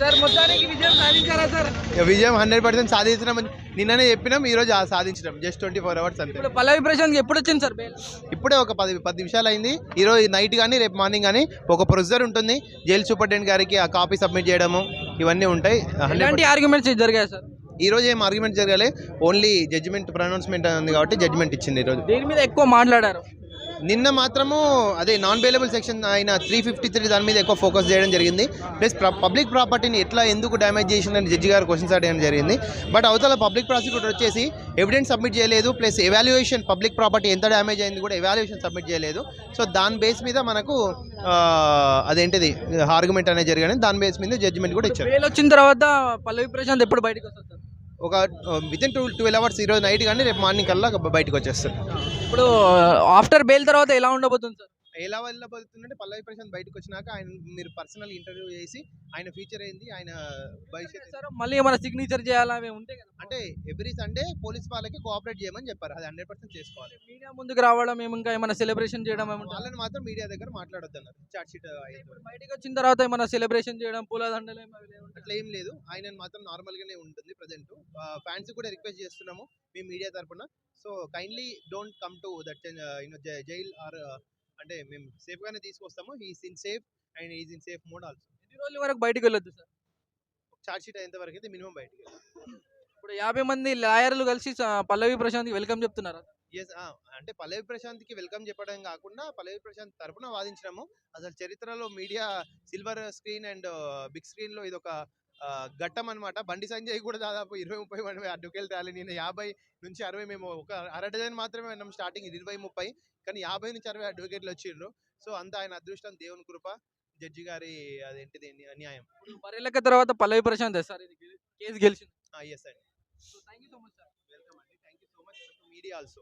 Sir మొత్తానికి విజయం సాధించారా sir? ఇక విజయం హండ్రెడ్ పర్సెంట్ సాధించినాం నిన్ననే చెప్పినాం ఈ రోజు ఆ సాధించినాం. జస్ట్ ట్వంటీ ఫోర్ అవర్స్ అంతే. ఇప్పుడు పల్లవి ప్రశాంత్ ఎప్పుడు వచ్చింది సార్ ఇప్పుడే ఒక పది పది నిమిషాలు అయింది. ఈ రోజు నైట్ కానీ రేపు మార్నింగ్ కానీ ఒక ప్రొసీజర్ ఉంటుంది. జైలు సూపరింటెండెంట్ గారికి ఆ కాపీ సబ్మిట్ చేయడము ఇవన్నీ ఉంటాయి. ఎలాంటి ఆర్గ్యుమెంట్స్ జరిగాయి సార్? ఈ రోజు ఏం ఆర్గ్యుమెంట్ జరగాలి. ఓన్లీ జడ్జిమెంట్ ప్రొనౌన్స్మెంట్ ఉంది కాబట్టి జడ్జిమెంట్ ఇచ్చింది ఈ రోజు. దేని మీద ఎక్కువ మాట్లాడారు? నిన్న మాత్రము అదే నాన్ బెయిలబుల్ సెక్షన్ అయిన త్రీ ఫిఫ్టీ త్రీ దాని మీద ఎక్కువ ఫోకస్ చేయడం జరిగింది. ప్లస్ పబ్లిక్ ప్రాపర్టీని ఎట్లా ఎందుకు డ్యామేజ్ చేసిందని జడ్జి గారు క్వశ్చన్స్ అడగడం జరిగింది. బట్ అవతల పబ్లిక్ ప్రాసిక్యూటర్ వచ్చేసి ఎవిడెన్స్ సబ్మిట్ చేయలేదు ప్లస్ ఎవాల్యుయేషన్ పబ్లిక్ ప్రాపర్టీ ఎంత డ్యామేజ్ అయింది కూడా ఎవాల్యుయేషన్ సబ్మిట్ చేయలేదు. సో దాని బేస్ మీద మనకు అదేంటిది ఆర్గ్యుమెంట్ అనేది జరిగింది దాని బేస్ మీద జడ్జిమెంట్ కూడా ఇచ్చారు. వచ్చిన తర్వాత పల్లవి ప్రశాంత్ ఎప్పుడు బయటకు వస్తారు ఒక within to twelve hours ఈరోజు నైట్ కానీ రేపు మార్నింగ్ కల్లా బయటకు వచ్చేస్తారు ఇప్పుడు ఆఫ్టర్ బెయిల్ తర్వాత ఎలా ఉండబోతుంది సార్ ఎలా వెళ్ళబోతుందంటే పల్లవి ప్రశాంత్ బయటకు వచ్చినాక ఆయన మీరు పర్సనల్ ఇంటర్వ్యూ చేసి ఆయన ఫ్యూచర్ ఏంది ఆయన భవిష్యత్ సార్ మళ్ళీ ఏమైనా సిగ్నేచర్ చేయాలా అవి ఉంటాయి కదా అంటే ఎవ్రీ సండే పోలీస్ వాళ్ళకి కోఆపరేట్ చేయమని చెప్పారు అది హండ్రెడ్ పర్సెంట్ చేసుకోవాలి. మీడియా ముందుకు రావడం ఏమి ఇంకా ఏమైనా సెలబ్రేషన్ చేయడం వాళ్ళని మాత్రం మీడియా దగ్గర మాట్లాడొద్దు చార్ట్ షీట్ బయటకు వచ్చిన తర్వాత ఏమైనా సెలబ్రేషన్ చేయడం పూలదండలు అట్లా ఏం లేదు ఆయన మాత్రం నార్మల్ గానే ఉంటుంది ప్రజెంట్. ఫ్యాన్స్ కూడా రిక్వెస్ట్ చేస్తున్నాము మీ మీడియా తరపున. So kindly don't come to that you know jail or అంటే మేము సేఫ్ గానే తీసుకొస్తాము is in safe and is in safe mode also ఎన్ని రోజుల వరకు బయటకు వెళ్ళొద్దు సార్ చార్ట్ షీట్ అయ్యేంత వరకు అయితే మినిమం బయటికి ఇప్పుడు యాభై మంది లాయర్లు కలిసి పల్లవి ప్రశాంత్కి వెల్కమ్ చెప్తున్నారా? ఎస్ అంటే పల్లవి ప్రశాంత్కి వెల్కమ్ చెప్పడం కాకుండా పల్లవి ప్రశాంత్ తరపున వాదించినాము. అసలు చరిత్రలో media silver screen and big స్క్రీన్లో ఇది ఒక ఘట్టం అనమాట బండి సంజయ్ కూడా దాదాపు ఇరవై ముప్పై మంది అడ్డుకెళ్ళి రాలి నేను యాభై నుంచి అరవై మేము ఒక అర డజన్ మాత్రమే విన్నాం స్టార్టింగ్ ఇరవై ముప్పై కానీ యాభై నుంచి అరవై అడ్వకేట్లు వచ్చిండ్రు. సో అంతా ఆయన అదృష్టం దేవుని కృప జడ్జి గారి అదేంటిది న్యా- న్యాయం. బరేలక తర్వాత పల్లవి ప్రశాంత్ సార్ ఇది కేసు గెలిచింది. ఎస్ అండి thank you so much sir welcome అండి. Thank you so much media also.